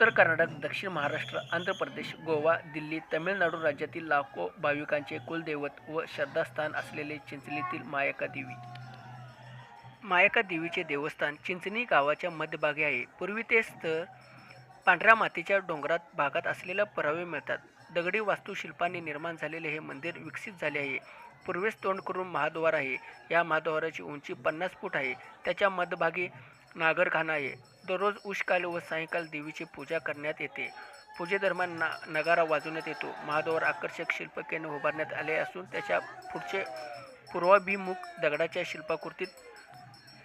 उत्तर कर्नाटक दक्षिण महाराष्ट्र आंध्र प्रदेश गोवा दिल्ली तमिळनाडू राज्यातील लाखो भाविकांचे कुलदैवत व श्रद्धास्थान असलेले चिंचलीतील मायका देवी. मायका देवीचे देवस्थान चिंचणी गावाच्या मध्यभागी आहे. पूर्वी ते स्थळ पांढऱ्या मातीच्या डोंगरात भागात असलेल्या पुरावे मिळतात. दगडी वास्तुशिल्पाने निर्माण झालेले हे मंदिर विकसित झाले आहे. पूर्वेस तोंड करून महाद्वार आहे. या महाद्वाराची उंची पन्नास फूट आहे. त्याच्या मध्यभागी नागरखाना आहे. दररोज उष्काल व सायंकाल देवीची पूजा करण्यात येते. पूजेदरम्यान ना नगारा वाजवण्यात येतो. महाद्वार आकर्षक शिल्पकेंद्र उभारण्यात आले असून त्याच्या पुढचे पूर्वाभिमुख दगडाच्या शिल्पाकृतीत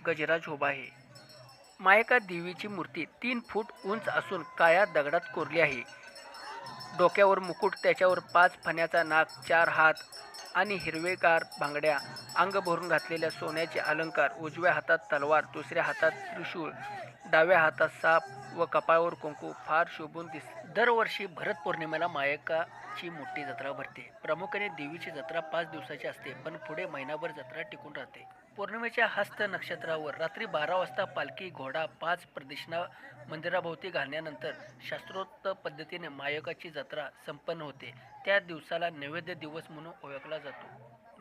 गजराज उभा आहे. मायका देवीची मूर्ती तीन फूट उंच असून काया दगडात कोरली आहे. डोक्यावर मुकुट त्याच्यावर पाच फण्याचा नाक चार हात आणि हिरवेगार भांगड्या अंग भरून घातलेल्या सोन्याचे अलंकार उजव्या हातात तलवार दुसऱ्या हातात त्रिशूळ डाव्या हातात साप व कपाळावर कुंकू फार शोभून दिस दरवर्षी भरत पौर्णिमेला मायकाची मोठी जत्रा भरते. प्रामुख्याने देवीची जत्रा पाच दिवसाची असते पण पुढे महिनाभर जत्रा टिकून राहते. पौर्णिमेच्या हस्त नक्षत्रावर रात्री बारा वाजता पालखी घोडा पाच प्रदक्षिणा मंदिराभोवती घालण्यानंतर शास्त्रोक्त पद्धतीने मायकाची जत्रा संपन्न होते. त्या दिवसाला नैवेद्य दिवस म्हणून ओळखला जातो.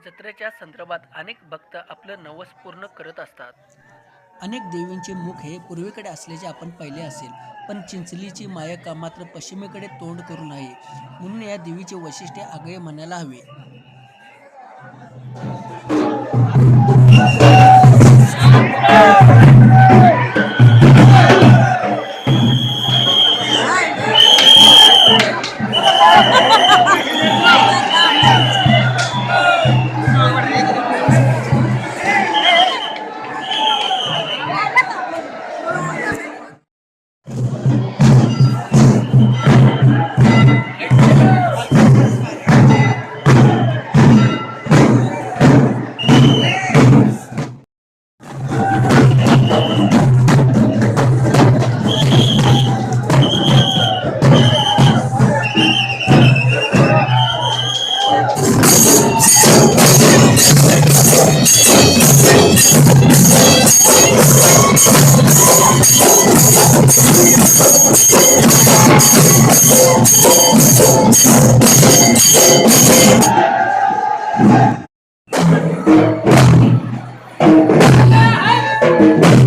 जत्रेच्या संदर्भात अनेक भक्त आपलं नवस पूर्ण करत असतात. अनेक देवींचे मुख हे पूर्वेकडे असल्याचे आपण पाहिले असेल पण चिंचलीची मायका मात्र पश्चिमेकडे तोंड करून आहे म्हणून या देवीचे वैशिष्ट्य आगळे म्हणायला हवे. Thank you.